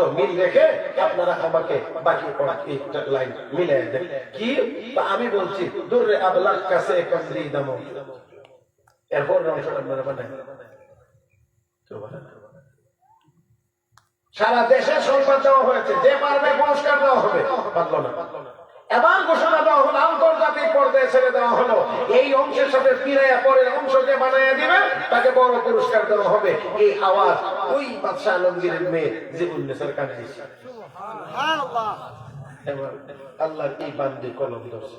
অর্থ মিল রেখে আপনারা আমাকে বাকি লাইন মিলে দেন। কি? আমি বলছি দূরে আবলার কাছে কমলি দাম। এরপর আপনারা বানায় সারা দেশে সম্মান দেওয়া হয়েছে। যে পারবে পুরস্কার দেওয়া হবে। পারল না। এবার ঘোষণা দেওয়া হলো আন্তর্জাতিক পর্যায়ে ছেড়ে দেওয়া হলো। এই অংশের সাথে ফিরাইয়া পরের অংশকে বানাইয়া দিবে তাকে বড় পুরস্কার দেওয়া হবে। এই আওয়াজ ওই বাদশাহ আলমগীরের মেয়ে জীবন নেশার কানে এসে। এবার আল্লাহর এই বান্দি কলম ধরছে।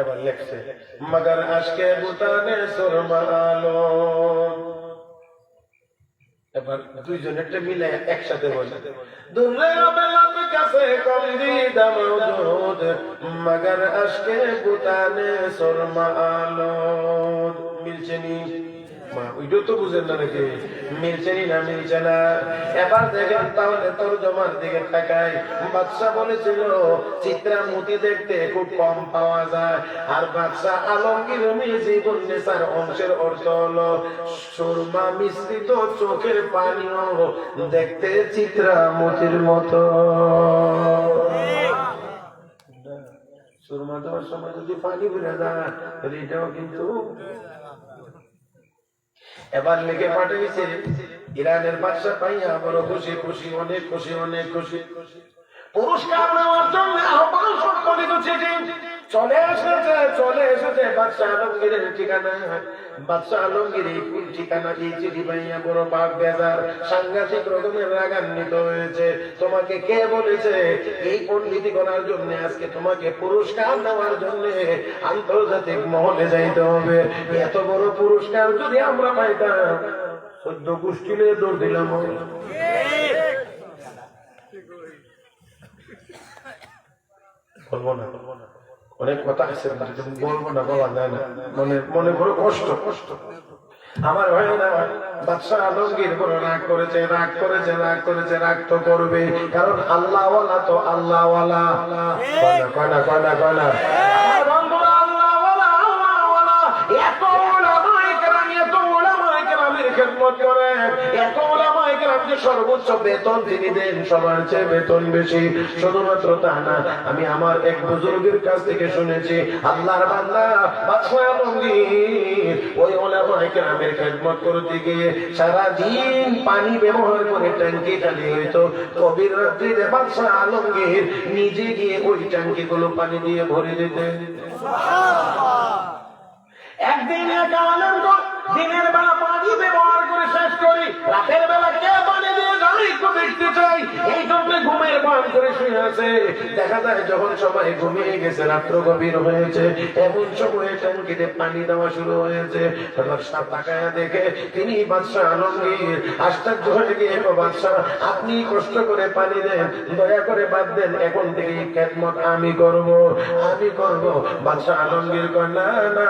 এবার লেখছে মগর আজকে বুতানে সুরমা আলো এবার দুইজনেরটা মিলে একসাথে বলে। দুনিয়া বেলাত কাছে কমরি দাম মওজুদ মগর আজকে বুতানে সরমা আলো মিলছে নি? ওইটাও তো নাকি? এবার দেখেন তাহলে বাদশা বলেছিল, চিত্রা মুতি দেখতে খুব কম পাওয়া যায়। আর বাদশা অংশের অর্থ সুরমা মিশ্রিত চোখের পানিও দেখতে চিত্রা মতির মতো। সুরমা দেওয়ার সময় যদি পানি ঘুরে যায় এটাও কিন্তু এবার লিখে পাঠিয়েছে, ইরানের বাদশা পাইয়া বড় খুশি খুশি, অনেক খুশি অনেক খুশি। পুরস্কার নেওয়ার জন্য আহ্বান চিঠি চলে এসেছে চলে এসেছে। বাদশাহ আলমগীরের ঠিকানা বাদশাহ আলমগীর এই কোন ঠিকানা এই চিঠি পাইয়া বড় বাপ বেজার, সাংঘাতিক রকমের রাগান্বিত হয়েছে। তোমাকে কে বলেছে? এই পণ্ডিতি করার জন্য আজকে তোমাকে পুরস্কার দেওয়ার জন্য আন্তর্জাতিক মহলে যাইতে হবে। এত বড় পুরস্কার যদি আমরা পাইতাম, সদ্য গোষ্ঠীলে দৌড় দিলাম বলব না। অনেক কথা আছে বলব না বলা যায় না। মনে মনে বড় কষ্ট। কষ্ট আমার হয় না বাদশাহ আলমগীর করে রাগ করেছে রাগ করেছে রাগ করেছে রাগ তো করবে কারণ আল্লাহওয়ালা তো আল্লাহওয়ালা। কয়না কয়না কয়না কয়না বন্ধুরা আল্লাহওয়ালা আল্লাহওয়ালা এত ওলামায়ে কেরাম এত ওলামায়ে কেরামের খেদমত করে। এত সর্বোচ্চ বেতন তিনি দেন সবার চেয়ে বেতন বেশি। শুধুমাত্র তা না আমি আমার এক বুজুর্গের কাছ থেকে শুনেছি আল্লাহর বান্দা বাদশাহ আলমগীর ওই ওলামায়ে কেরামের খেদমত করতে গিয়ে সারা দিন পানি ব্যবহার করে ট্যাঙ্কি খালি হইতো। কবির রাত্রিতে বাদশাহ আলমগীর নিজে গিয়ে ওই ট্যাঙ্কি গুলো পানি দিয়ে ভরে দিতেন। একদিন এক আনন্দ দিনের বেলা পানি ব্যবহার করে শেষ করি, রাতের বেলা কে পানি দিয়ে যায় একটু দেখতে চাই? এই জন্য ঘুমের বান করে শুয়ে আছে। দেখা যায় যখন সবাই ঘুমিয়ে গেছে, রাত্র গভীর হয়েছে, এমন সময়ে ট্যাঙ্কিতে পানি দেওয়া শুরু হয়েছে। দেখে তিনি বাদশাহ আলমগীর আশ্চর্য হয়ে গিয়ে বাদশাহ, আপনি কষ্ট করে পানি দেন, দয়া করে বাদ দেন, এখন থেকে খেদমত আমি করব আমি করব। বাদশাহ আলমগীর না না,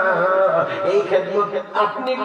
এই খেদমত আপনি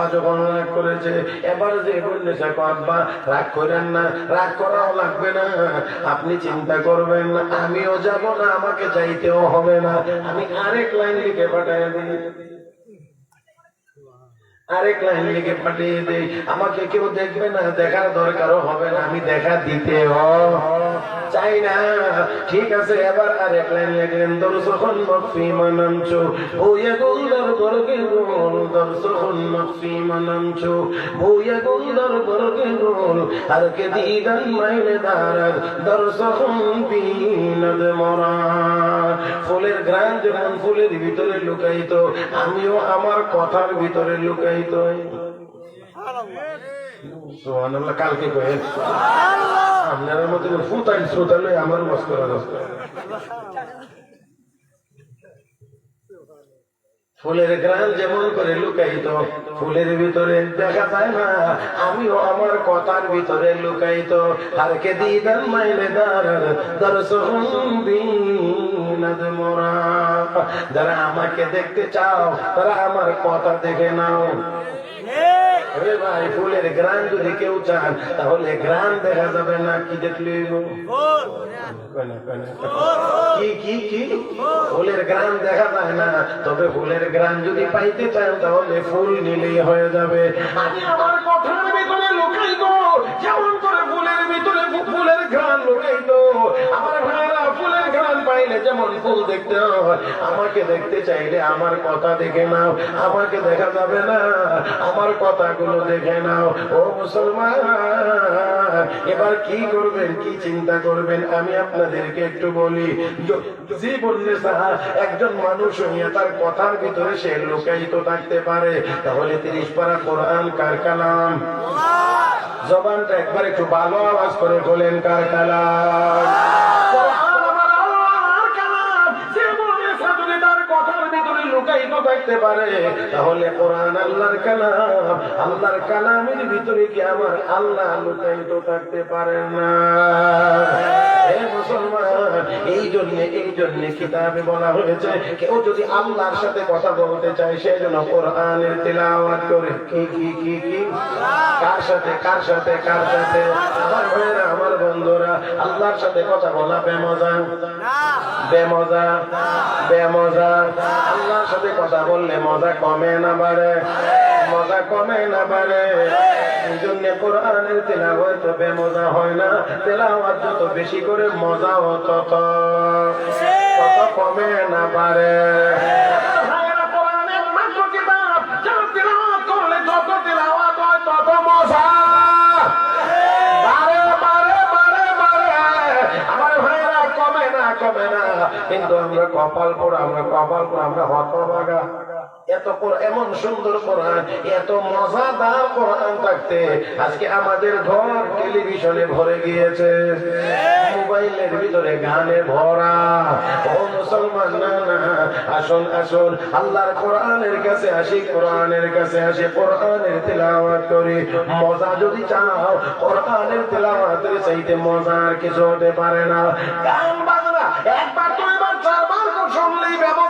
বললাম আগে বাবা যখন রাগ করেছে এবার যে বললেছে আব্বা রাগ করেন না, রাগ করাও লাগবে না। আপনি চিন্তা করবেন না, আমিও যাব না, আমাকে যাইতেও হবে না। আমি আরেক লাইন লিখে পাঠাই দিই। আরেক লাইন লিখে পাঠিয়ে দেই। আমাকে কেউ দেখবে না, দেখার দরকারও হবে না, আমি দেখা দিতে চাই না। ঠিক আছে এবার আর এক লাইন লিখলেন দর্শকন মফি মানামচো ভুয়া গুলদার বর্গে গোল দর্শকন মফি মানামচো ভুয়া গুলদার বর্গে গোল আর কে দিদান মাইলে দারাদ দর্শকন বিনদ মরা। ফুলের গ্রান যেমন ফুলের ভিতরে লুকাইতো আমিও আমার কথার ভিতরে লুকাইতো সুবহানাল্লাহ। কালকে কয়ে। আপনার মতো ফুতাইল শ্রোতালে আমার মস্ত ফুলের গ্রান যেমন করে লুকাইত ফুলের ভিতরে দেখা যায় না, আমিও আমার কথার ভিতরে লুকাইত আর কে দিদান মাইলে দার দর্শন মোরা। যারা আমাকে দেখতে চাও, তারা আমার কথা দেখে নাও। আরে ভাই ফুলের গ্রান যদি কেউ চান তাহলে গ্রান দেখা যাবে না কি দেখলি কি কি কি? ফুলের গ্রান দেখা যায় না তবে ফুলের গ্রান যদি পাইতে চান তাহলে ফুল নিলেই হয়ে যাবে। আমি আমার কথার ভিতরে লুকাই যেমন করে ফুলের ভিতরে ফুলের গ্রান লুকাই আমার পাইলে যেমন ফুল দেখতে হয় আমাকে দেখতে চাইলে আমার কথা দেখে নাও আমাকে দেখা যাবে না আমার কথাগুলো দেখে নাও। ও মুসলমান এবার কি করবেন কি চিন্তা করবেন আমি আপনাদেরকে একটু বলি। একজন মানুষ হইয়া তার কথার ভিতরে সে লুকায়িত থাকতে পারে। তাহলে তিরিশ পারা কোরআন কার কালাম? জবানটা একবার একটু ভালো আওয়াজ করে বলেন কার কালাম? লুকায়িত থাকতে পারে। তাহলে কোরআন আল্লাহর কালাম, আল্লাহর কালামের ভিতরে কি আমার আল্লাহ লুকায়িত থাকতে পারে না? হে মুসলমান এই জন্য এই জন্য কিতাবে বলা হয়েছে, কেউ যদি আল্লাহর সাথে কথা বলতে চায়, সেই জন্য কোরআনের তেলাওয়াত করে। কি কি কি কি? কার সাথে কার সাথে কার সাথে? আমার ভাইরা আমার বন্ধুরা, আল্লাহর সাথে কথা বলা বেমজা। বেমজা বেমজা। আল্লাহর সাথে কথা বললে মজা কমে না বাড়ে। মজা কমে না বাড়ে এই জন্য কোরআনের তেলাওয়াত বেমজা হয় না। তেলাওয়াত যত বেশি করে মজা তত। কত কমে না পারে কিন্তু আমরা কপাল পড়া, আমরা কপাল পড়া, আমরা হতভাগা। এত এমন সুন্দর কোরআন, এত মজাদার কোরআন থাকতে আজকে আমাদের ঘর টেলিভিশনে ভরে গিয়েছে। মোবাইলের ভিতরে গানে ভরা। ও মুসলমান, না না, আসুন আসুন। আল্লাহর কোরআনের কাছে আসি, কোরআনের কাছে আসি, কোরআনের তেলাওয়াত করি। মজা যদি চাও, কোরআনের তেলাওয়াতের চাইতে মজার কিছু হতে পারে না। গান বাজনা, একবার দুইবার, চারবার শুনলেই ব্যবসা লাগে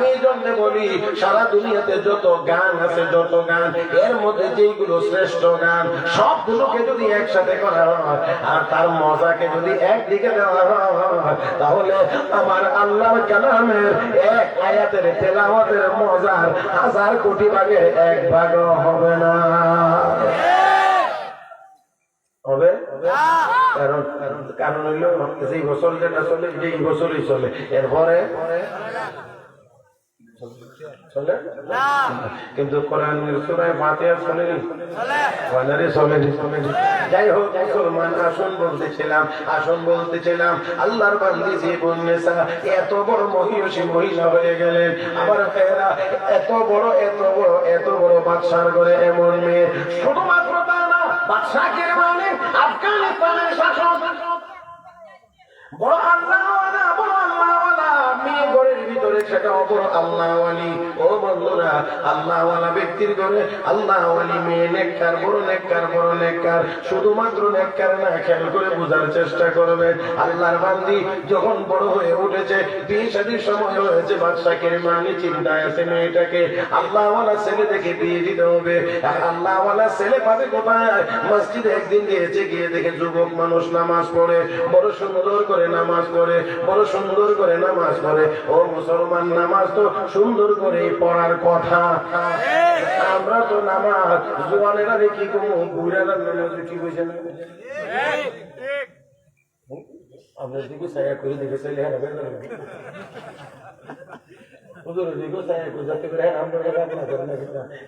আমি জন্য বলি, সারা দুনিয়াতে যত গান আছে, যত গান, এর মধ্যে যেগুলো শ্রেষ্ঠ গান, সবগুলোকে যদি একসাথে করা হয়, আর তার মজাকে যদি একদিকে দেওয়া হয়, তাহলে আমার আল্লাহর কালামের এক আয়াতের তেলাওয়াতের মজার হাজার কোটি ভাগের এক ভাগ হবে না। হবে? কারণ কারণ হইল যেই বছর যেটা চলে, যেই বছরই চলে, এরপরে চলে কিন্তু কোরআনের সুরায় ফাতিহা চলেনি? চলেনি যাই হোক মুসলমান আসন বলতেছিলাম আসন বলতেছিলাম আল্লাহর বান্দি জীবন নেশা এত বড় মহিষী মহিলা হয়ে গেলেন। আবার ফেরা এত বড় এত বড় এত বড় বাদশার করে এমন মেয়ে। শুধুমাত্র তা না বাদশাকে মানে? আফগানিস্তানের শাসক। বড় আল্লাহ বড় আল্লাহ মেয়ে ভিতরে সেটা অপর আল্লাহ আলী ও বন্ধুরা আল্লাহ ব্যক্তির ঘরে আল্লাহ আলী মেয়ে নেককার, বড় নেককার বড় নেককার। শুধুমাত্র নেককার না, খেয়াল করে বোঝার চেষ্টা করবে। আল্লাহর বান্দি যখন বড় হয়ে উঠেছে, বিয়ে সময় হয়েছে মানি চিন্তায় আছে মেয়েটাকে। ছেলে দেখে বিয়ে দিতে হবে। ছেলে পাবে কোথায়? মসজিদে একদিন গিয়েছে, গিয়ে দেখে যুবক মানুষ নামাজ পড়ে, বড় সুন্দর করে নামাজ পড়ে, বড় সুন্দর করে নামাজ পড়ে। ও মুসলমান নামাজ তো সুন্দর করে পড়ার কথা। আমরা তো নামাজ জোয়ানেরা দেখি কোনো বুড়ারা নামাজ কি বুঝে না? আপনার দিকে ছায়া করে দেখে চলে হ্যাঁ হুজুরের করে হ্যাঁ আমরা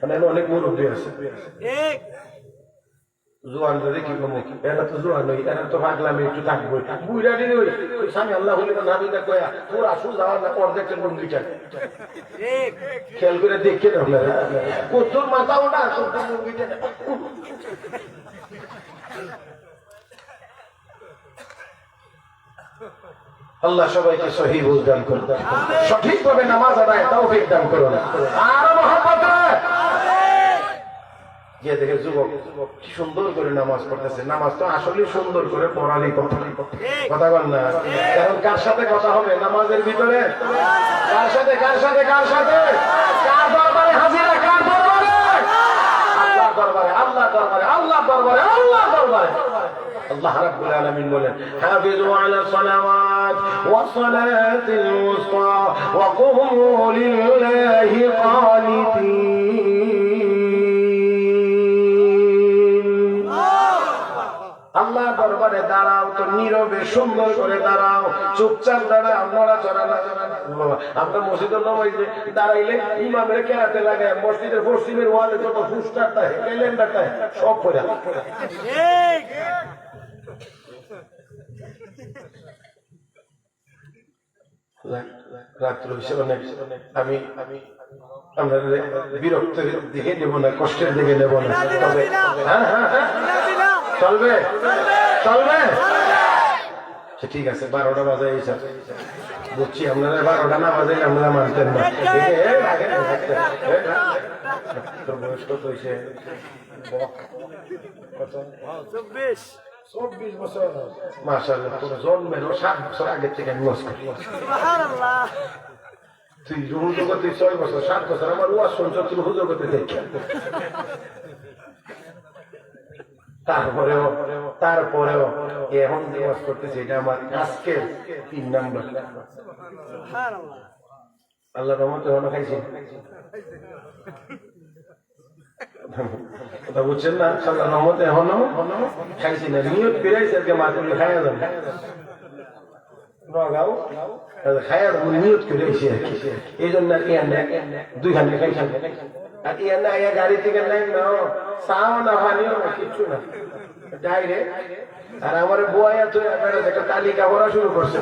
মানে অনেক মুরব্বী আছে। জোয়ান ধরে কি কমো? এরা তো জোয়ান নই এরা তো পাগলামি একটু থাকব। বুইরা দিন ওই স্বামী আল্লাহ হলে না নামি না কয়া, তোর আসু যাওয়ার না অর্ধেকটা লুঙ্গিটা খেয়াল করে দেখে না আপনারা কত মাথাও না তোর লুঙ্গিটা আল্লাহ সবাইকে সহি বুঝদান করুন। সঠিকভাবে নামাজ আদায় তাও দান করুন। আর মহাপত গিয়ে দেখে, যুবক, কি সুন্দর করে নামাজ পড়তেছে। নামাজ তো আসলে সুন্দর করে পড়ালি কথা। কথা বল না। কারণ কার সাথে কথা হবে? নামাজের ভিতরে? কার সাথে কার সাথে কার সাথে? কার দরবারে হাজিরা? কার দরবারে? আল্লাহ দরবারে আল্লাহ দরবারে আল্লাহ দরবারে আল্লাহ দরবারে। আল্লাহ রাব্বুল আলামিন বলেন, হাফিজু আলা সালাওয়াত ওয়া সালাতিল উসতা ওয়া কুমু দরবারে দাঁড়াও তো নীরবে সুন্দর করে দাঁড়াও। চুপচাপ দাঁড়াও নড়াচড়া না। বাবা, আমরা মসজিদের নামাই দাঁড়াইলে ইমামের কেরাতে লাগে মসজিদের পশ্চিমের ওয়ালে যত ফুস্টারটা ক্যালেন্ডারটা সব করে রাত্র হিসেবে আমি আমি আমরা বিরক্ত দিকে নেব না কষ্টের দিকে নেব না। তবে হ্যাঁ হ্যাঁ হ্যাঁ চলবে? চলবে। আচ্ছা, ঠিক আছে বারোটা বাজে এই স্যার বুঝছি আপনারা বারোটা না বাজে আপনারা মানতেন না। বয়স কত হয়েছে? কত? চব্বিশ। বছর। তোর জন্মেরও সাত বছর আগে থেকে আমি তুই হুজুর করতে ছয় বছর সাত বছর আমার ওয়াজ শুনছ তুই হুজুর করতে দেখে তারপরেও তারপরেও এখন যে ওয়াজ করতেছি এটা আমার আজকে তিন নাম্বার। আল্লাহ রহমতে হলো খাইছি কথা বুঝছেন না? আল্লাহ রহমতে এখনও খাইছি না। নিয়ত ফিরাইছে আজকে মাতুলি খাইয়া যান নগাঁও খাইয়া নিয়ত ফিরাইছে আর কি। এই জন্য আর কি আনে দুই হান্ডে আর কি আনে আয়া গাড়ি থেকে নাই না চাও না পানিও না কিচ্ছু না। ডাইরেক্ট। আর আমার বয়া তো একটা তালিকা করা শুরু করছে।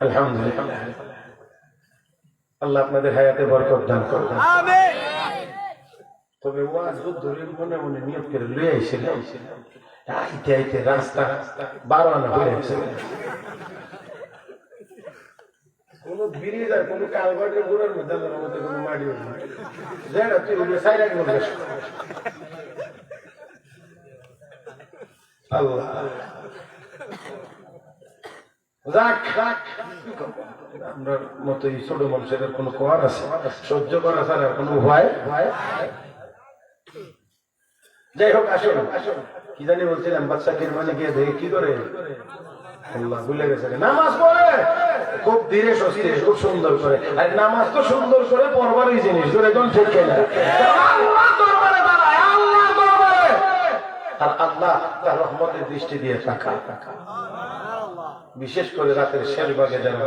আলহামদুলিল্লাহ। আল্লাহ আপনাদের হায়াতে বরকত দান করবেন তবে ওয়াজ ধরে মনে মনে নিয়োগ করে লয়ে আইতে আইতে রাস্তা, বারো আনা হয়ে গেছে। আল্লাহ। আমরা মতো এই ছোট মানুষের কোনো কর আছে। সহ্য করা ছাড়া কোনো ভয় ভয় যাই হোক, আসুন। আসুন কি জানি বলছিলাম বাচ্চা গিয়ে দেখে, কি করে? আল্লাহ নামাজ খুব ধীরে খুব সুন্দর আর নামাজ তো সুন্দর জিনিস আর আল্লাহ তার রহমতের দৃষ্টি দিয়ে থাকা বিশেষ করে রাতের শেষ ভাগে যারা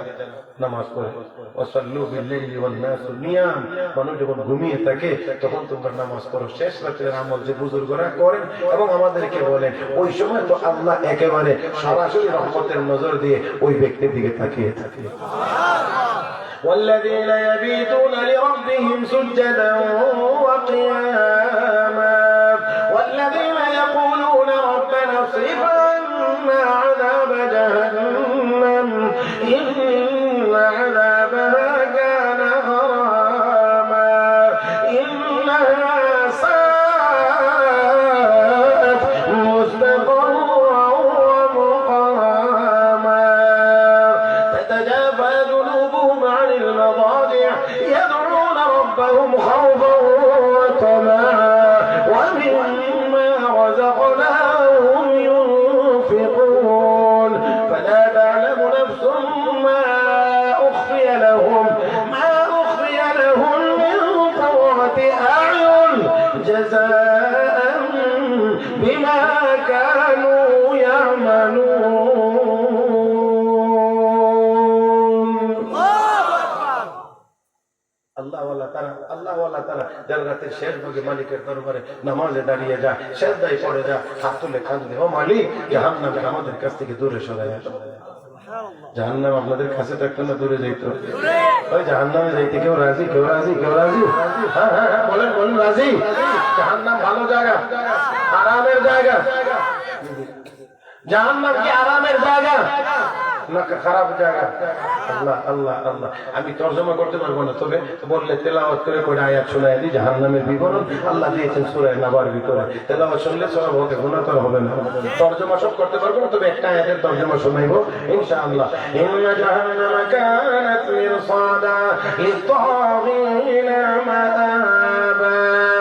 নামাজ পড়ে ওয়াসাল্লু বিল্লাইলি ওয়ান নাসু নিয়াম মানুষ যখন ঘুমিয়ে থাকে তখন তোমরা নামাজ পড়ো শেষ রাতের আমল যে বুজুর্গরা করেন এবং আমাদেরকে বলেন ওই সময় তো আল্লাহ একেবারে সরাসরি রহমতের নজর দিয়ে ওই ব্যক্তির দিকে তাকিয়ে থাকে والذين يبيتون لربهم سجدا وقياما جنوبهم عن المضاجع يدعون ربهم خوفا আমাদের কাছ থেকে দূরে সরাই জাহান্নাম আপনাদের কাছে থাকতো না দূরে যাইতো। ওই জাহান্নামে যাইতে কেউ রাজি? কেউ রাজি? কেউ রাজি? হ্যাঁ হ্যাঁ হ্যাঁ, বলেন বলেন রাজি। জাহান্নাম ভালো জায়গা? আরামের জায়গা? জাহান্নাম কি আরামের জায়গা? না খারাপ জায়গা। আল্লাহ আল্লাহ আল্লাহ। আমি তর্জমা করতে পারব না, তবে বললে তেলাওয়াত করে করে আয়াত শোনায় দিই, জাহান্নামের বিবরণ আল্লাহ দিয়েছেন সুরায় নাবার ভিতরে। তেলাওয়াত শুনলে সব হবে গুণাতর হবে না। তর্জমা সব করতে পারব না, তবে একটা আয়াতের তর্জমা শোনাইবো, ইনশাআল্লাহ। ইন্না জাহান্নামা কানাত মিরসাদা লিত-তাগিন মাআবা।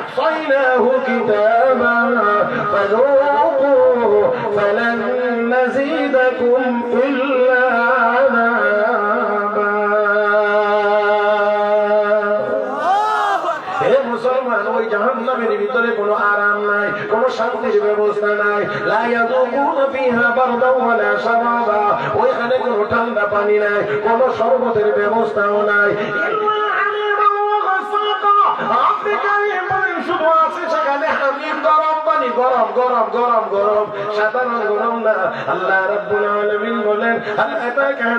أحصيناه كتابا فذوقوا فلن نزيدكم إلا عذابا হে মুসলমান ওই জাহান্নামের ভিতরে কোনো আরাম নাই কোনো শান্তির ব্যবস্থা নাই লা ইয়াযুকুনা ফিহা বারদাও ওয়ালা শারাবা ওইখানে কোনো ঠান্ডা পানি নাই কোনো শরবতের ব্যবস্থাও নাই এখানে হামিম গরম পানি, গরম গরম গরম গরম। সাধারণ আল্লাহ রাব্বুল বলেন, আল আতাকা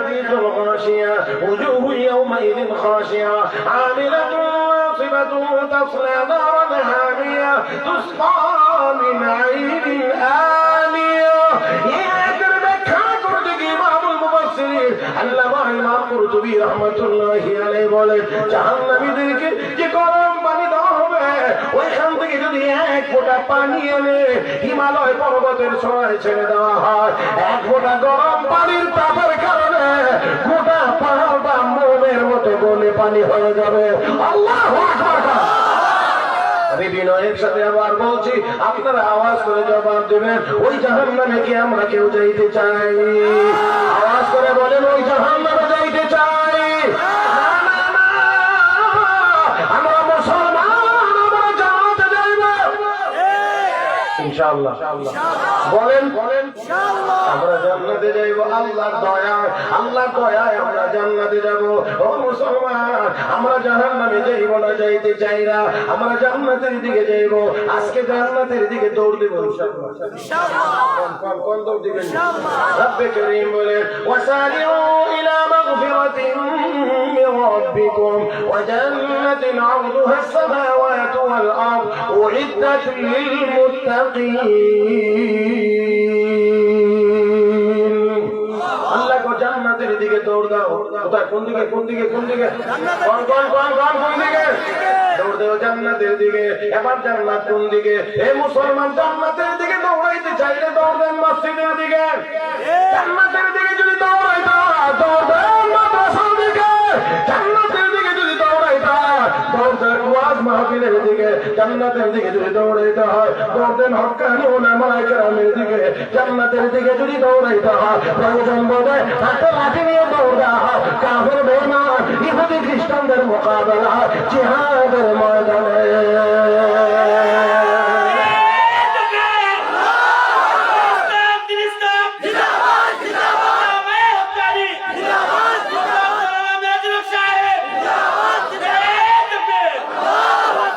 যে গরম ওইখান থেকে যদি এক ফোঁটা পানি হিমালয় পর্বতের ছেড়ে দেওয়া হয়, এক ফোঁটা গরম পানির তাপের কারণে গোটা মোমের মতো গলে পানি হয়ে যাবে। আল্লাহ আমি বিনয়ের সাথে আবার বলছি, আপনারা আওয়াজ করে জবাব দেবেন, ওই কি আমরা কেউ যাইতে চাই? আওয়াজ করে বলেন, ওই জাহান যাইতে চাই। ইনশাআল্লাহ বলেন বলেন আমরা জান্নাতে যাইব আল্লাহর দয়ায় আল্লাহর দয়ায় আমরা জান্নাতে যাব ও মুসলমান আমরা জাহান্নামে যাইব না যাইতে চাই না আমরা জান্নাতের দিকে যাইব আজকে জান্নাতের দিকে দৌড় দেব ইনশাআল্লাহ কোন কোন কোন দৌড় দিবেন রব্বে করিম বলে ওয়াসারিউ ইলা মাগফিরাতিন من ربكم وجنة عرضها السماوات والأرض أعدت للمتقين আল্লাহ গো জান্নাতের দিকে দৌড় দাও। কোথায়? কোন কোন দিকে? কোন দিকে? কোন কোন কোন কোন কোন দিকে? জান্নাতের দিকে। এবার জান্নাত কোন দিকে? এ মুসলমান জান্নাতের দিকে দৌড়াইতে চাইলে দৌড় দেন মসজিদের দিকে যদি দৌড়াইতে হয় দৌড় দেন হক্কানি কেরামের দিকে, জান্নাতের দিকে যদি দৌড়াইতে হয়, প্রয়োজন বোধে হাতে লাঠি নিয়ে দৌড়া হয়। কাফের বেমান ইহুদি খ্রিস্টানদের মোকাবেলা জিহাদের ময়দানে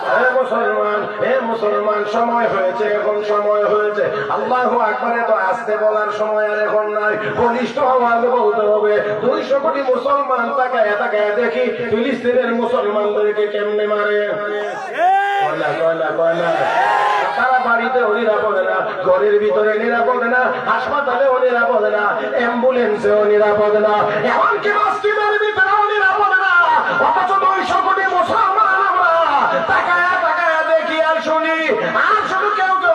হে মুসলমান হে মুসলমান সময় হয়েছে এখন সময় হয়েছে আল্লাহ আকবরে তো আসতে বলার সময় আর এখন নাই ঘনিষ্ঠ আওয়াজে বলতে হবে দুইশো কোটি মুসলমান তাকায় তাকায় দেখি ফিলিস্তিনের মুসলমানদেরকে কেমনে মারে? বাড়িতেও নিরাপদে না, ঘরের ভিতরে নিরাপদে না, হাসপাতালেও নিরাপদে না, অ্যাম্বুলেন্সেও নিরাপদে না, এমনকি নিরাপদে না। অথচ মুসলমান আমরা। তাকায়া তাকায়া দেখি আর শুনি, আর শুধু কেউ কেউ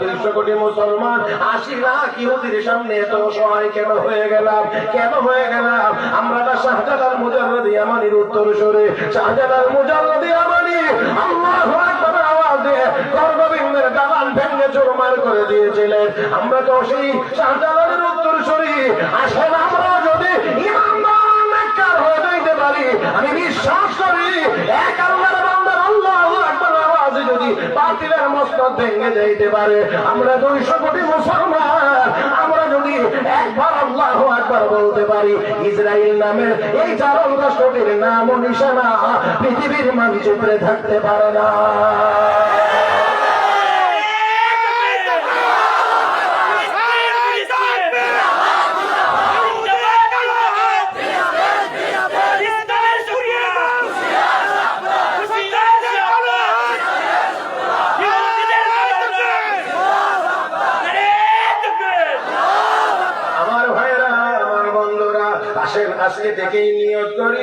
দুইশো কোটি মুসলমান। আশি লাখ ইহুদির সামনে এত সহায় কেন হয়ে গেলাম? কেন হয়ে গেলাম? আমরা না শাহজালাল মুজাল্লাদি আমানির উত্তর সরে শাহজালাল মুজাল্লাদি আমানি, আল্লাহু আমরা তো সেই শাহজালালের উত্তর সরি আসেন আমরা ভেঙে যাইতে পারে। আমরা দুইশো কোটি মুসলমান। আমরা যদি একবার আল্লাহ একবার বলতে পারি ইসরায়েল নামের এই চারণ রাষ্ট্রটির নাম ও নিশানা পৃথিবীর মানচিত্রে থাকতে পারে না আমার ভাইরা আমার বন্ধুরা আসেন আজকে থেকেই নিয়ত করি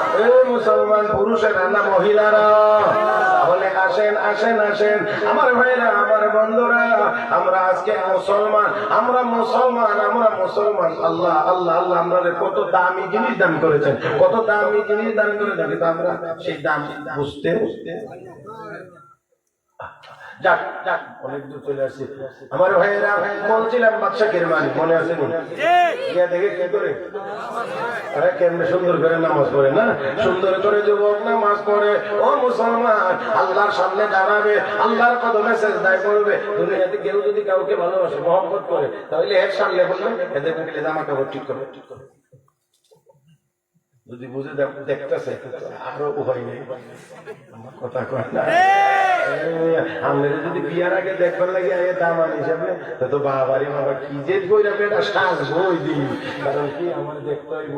মুসলমান পুরুষেরা না মহিলারা? বলে আসেন আসেন আসেন। আমার ভাইরা, আমার বন্ধুরা, আমরা আজকে মুসলমান, আমরা মুসলমান আমরা মুসলমান। আল্লাহ আল্লাহ আল্লাহ আমরা কত দামি জিনিস দান করেছেন। কত দামি জিনিস দান করেছেন। কিন্তু আমরা সেই দাম বুঝতে বুঝতে সুন্দর করে নামাজ নামাজ পড়ে। ও আল্লাহর সামনে দাঁড়াবে, আল্লাহর কত মেসেজ দায় করবে দুনিয়াতে কেউ যদি কাউকে ভালোবাসে, মহব্বত করে, তাহলে এর সামনে বলবে, এদের জামা কাপড় ঠিক করে ঠিক করে। যদি বুঝে দেখ- দেখতেছে আরও উপায় নেই। আমার কথা কয় না। আপনারা যদি বিয়ার আগে দেখবার লাগে আগে দামান হিসাবে তা তো বাবারি বাবা কি যে সাজ বই দিই কারণ কি আমার দেখতে হইব?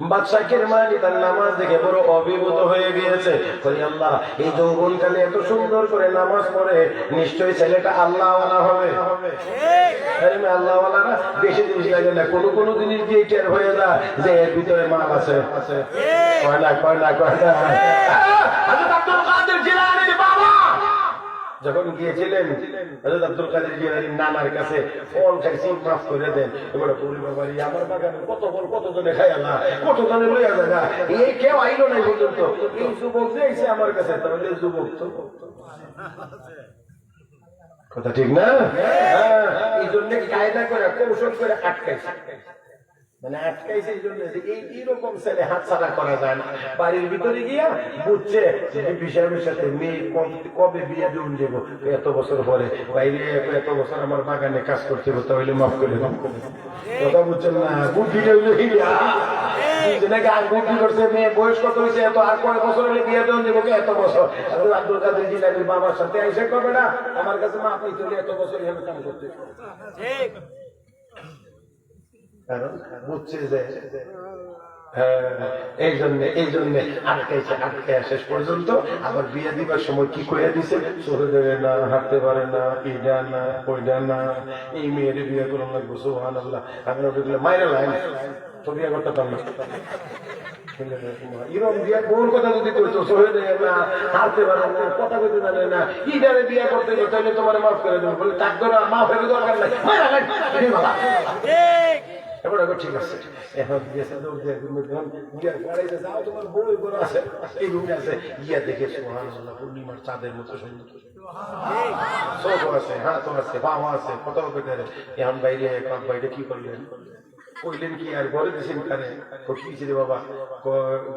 বাদশাকের মানি তার নামাজ দেখে বড় অভিভূত হয়ে গিয়েছে। কই আল্লাহ এই যৌবনকালে এত সুন্দর করে নামাজ পড়ে নিশ্চয়ই ছেলেটা আল্লাহ হবে। আল্লাহওয়ালারা বেশি জিনিস লাগে না কোনো কোনো জিনিস দিয়ে টের হয়ে যায় যে এর ভিতরে আছে। কয় না কয় না কয় না আব্দুল কাদের যখন গিয়েছিলেন আব্দুল কাদের জিলানীর নানার কাছে ফল খাইছি মাফ করে দেন। এবারে পরিবার বাড়ি আমার বাগানে কত ফল কত জনে খাইয়া না কত জনে লইয়া যায় না। এই কেউ আইলো নাই পর্যন্ত। এই যুবক যে আইছে আমার কাছে তাহলে যুবক তো কথা ঠিক না? হ্যাঁ, এই জন্য কায়দা করে কৌশল করে আটকাইছে। মানে আটকাইছে এইরকম ছেলে হাত ছাড়া করা যায় না। বাড়ির ভিতরে গিয়া বুঝছে বিষয়ের সাথে মেয়ে কবে বিয়ে দিন যাব এত বছর পরে। বাইরে এত বছর আমার বাগানে কাজ করতে হবে, তাহলে মাফ করে দাও কথা বুঝছেন না? বুদ্ধি করছে মেয়ে, বয়স কত হয়েছে? এত আর কয় বছর হলে বিয়ে দেওয়া এত বছর। এখন আব্দুল কাদের জিলানির বাবার সাথে এসে না? আমার কাছে মা আপনি এত বছর এভাবে কাম করতে কারণ বুঝছে যে এই জন্য এই জন্য আটকাইছে আটকায় শেষ পর্যন্ত। আবার বিয়ে দিবার সময় কি করে দিছে? চলে যাবে না, হাঁটতে পারে না ইডা না ওইডা না। এই মেয়ের বিয়ে করে লাগবো সোহান আল্লাহ আমি ওগুলো মাইরে লাইন তো বিয়ে করতে পারলাম না। তোমার মাফ করে দেবো। বলে তাক না মাফ দরকার নাই এবার এখন ঠিক আছে। এখন গেছে দৌড় দিয়ে ঘুমে যখন গিয়ার পড়াইতে যাও তোমার বই বড় আছে। এই রুমে আছে। গিয়া দেখে সোহান আল্লাহ পূর্ণিমার চাঁদের মতো সুন্দর। সব আছে হাতও আছে বাবা আছে কত পেটে এখন বাইরে বাইরে কি করলেন? কইলেন কি, আর ঘরে দিয়েছেন কানে কি রে বাবা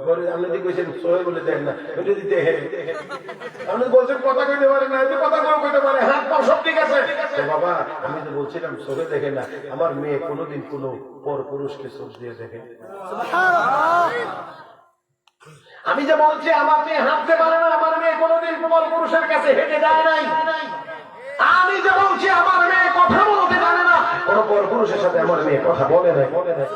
ঘরে আপনি যে কইছেন, সবাই বলে দেন না ওটা দিতে হে। আপনি বলছেন, কথা কইতে পারে না, এতে কথা করে কইতে পারে, হাত পা সব ঠিক আছে। তো বাবা, আমি তো বলছিলাম, চোখে দেখে না, আমার মেয়ে কোনোদিন কোনো পর পুরুষকে চোখ দিয়ে দেখে আমি যে বলছি, আমার মেয়ে হাঁটতে পারে না, আমার মেয়ে কোনোদিন পর পুরুষের কাছে হেঁটে যায় নাই। আমি যে বলছি, আমার মেয়ে কথা না কোনো পর পুরুষের সাথে আমার মেয়ে কথা বলে নাই। বলে নাই।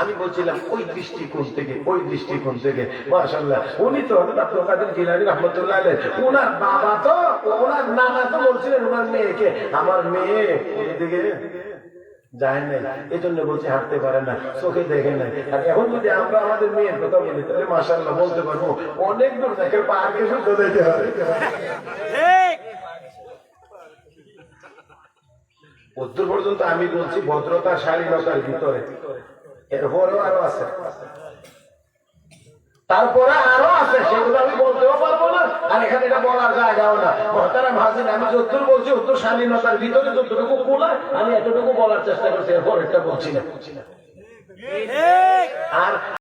আমি বলছিলাম ওই দৃষ্টিকোণ থেকে ওই দৃষ্টিকোণ থেকে উনি তো হলেন আব্দুল কাদের জিলানি রহমতুল্লাহ ওনার বাবা তো ওনার নানা তো বলছিলেন ওনার মেয়েকে আমার মেয়ে ওদিকে যায় নাই এই জন্য বলছে হাঁটতে পারে না চোখে দেখে নাই। আর এখন যদি আমরা আমাদের মেয়ের কথা বলি তাহলে মাসাল্লাহ বলতে পারব অনেক দূর দেখে পার্কে শুদ্ধ দেখতে হবে উত্তর পর্যন্ত আমি বলছি ভদ্রতা শালীনতার ভিতরে। এরপরেও আরও আছে। তারপরে আরও আছে সেগুলো আমি বলতেও পারব না আর এখানে এটা বলার জায়গাও না। মহতারাম হাজির আমি যতদূর বলছি উত্তর শালীনতার ভিতরে যতটুকু খোলা আমি এতটুকু বলার চেষ্টা করছি এরপর এটা বলছি না। আর